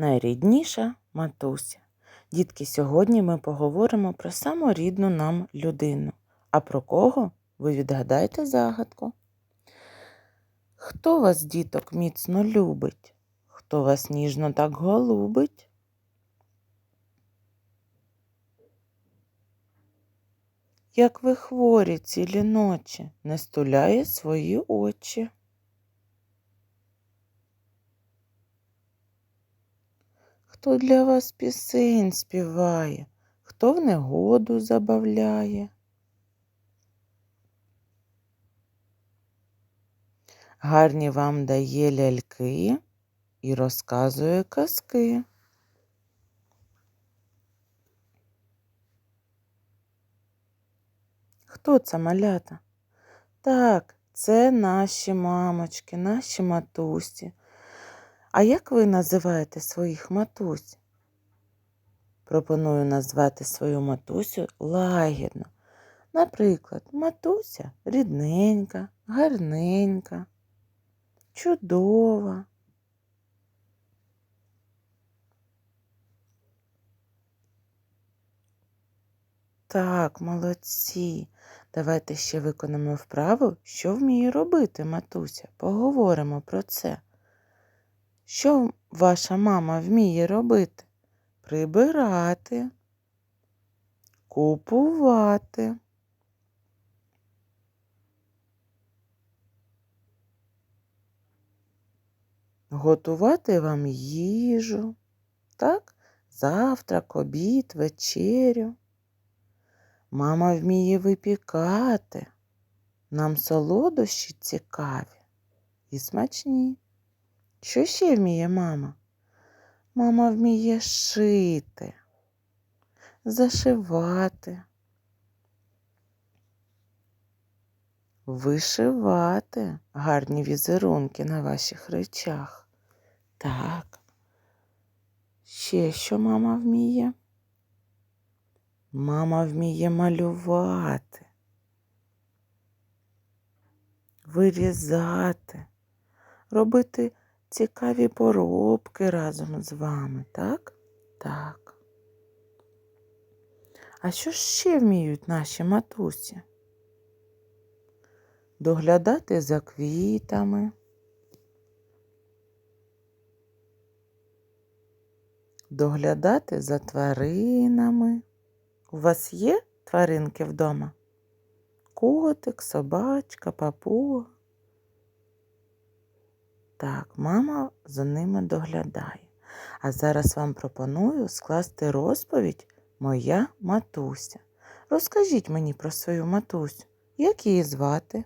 найрідніша матуся. Дітки, сьогодні ми поговоримо про саму рідну нам людину. А про кого ви відгадаєте загадку? Хто вас, діток, міцно любить? Хто вас ніжно так голубить? Як ви хворі цілі ночі, не стуляє свої очі. Хто для вас пісень співає, хто в негоду забавляє? Гарні вам дає ляльки і розказує казки. Хто це малята? Так, це наші мамочки, наші матусі. А як ви називаєте своїх матусь? Пропоную назвати свою матусю лагідно. Наприклад, матуся рідненька, гарненька, чудова. Так, молодці. Давайте ще виконаємо вправу, що вміє робити матуся. Поговоримо про це. Що ваша мама вміє робити? Прибирати, купувати. Готувати вам їжу, так? Завтрак, обід, вечерю. Мама вміє випікати. Нам солодощі цікаві і смачні. Що ще вміє мама? Мама вміє шити, зашивати, вишивати гарні візерунки на ваших речах. Так. Ще що мама вміє? Мама вміє малювати, вирізати, робити цікаві поробки разом з вами, так? Так. А що ще вміють наші матусі? Доглядати за квітами, доглядати за тваринами. У вас є тваринки вдома? Котик, собачка, папуга? Так, мама за ними доглядає. А зараз вам пропоную скласти розповідь Моя матуся. Розкажіть мені про свою матусю. Як її звати?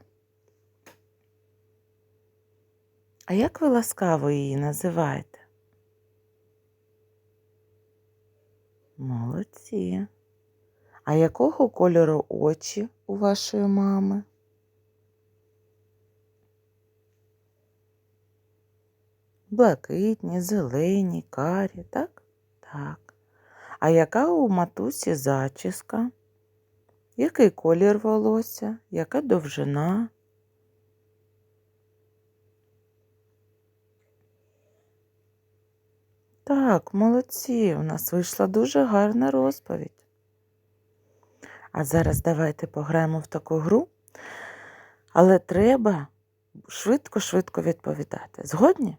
А як ви ласкаво її називаєте? Молодці. А якого кольору очі у вашої мами? Блакитні, зелені, карі, так? Так. А яка у матусі зачіска? Який колір волосся? Яка довжина? Так, молодці, у нас вийшла дуже гарна розповідь. А зараз давайте пограємо в таку гру, але треба швидко-швидко відповідати. Згодні?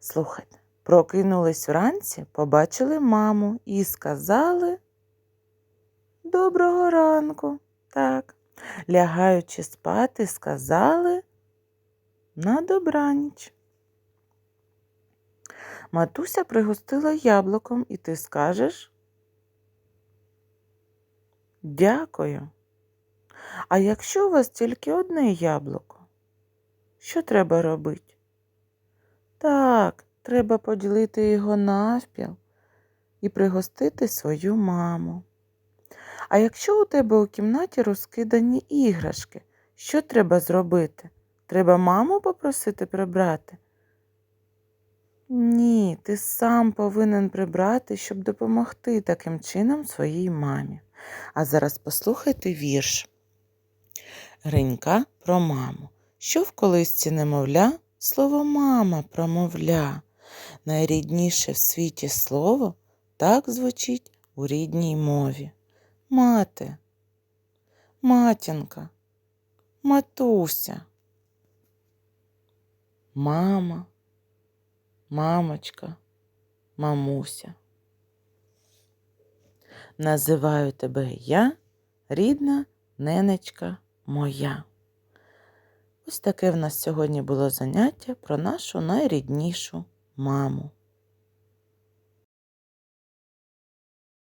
Слухайте, прокинулись вранці, побачили маму і сказали Доброго ранку. Так. Лягаючи спати, сказали на добраніч. Матуся пригостила яблуком, і ти скажеш Дякую. А якщо у вас тільки одне яблуко, що треба робити? Так, треба поділити його навпіл і пригостити свою маму. А якщо у тебе у кімнаті розкидані іграшки, що треба зробити? Треба маму попросити прибрати? Ні, ти сам повинен прибрати, щоб допомогти таким чином своїй мамі. А зараз послухайте вірш. Гринька про маму. Що в колисці немовля, слово мама промовля. Найрідніше в світі слово так звучить у рідній мові. Мати, матінка, матуся, мама, мамочка, мамуся. Називаю тебе я, рідна ненечка моя. Ось таке в нас сьогодні було заняття про нашу найріднішу маму.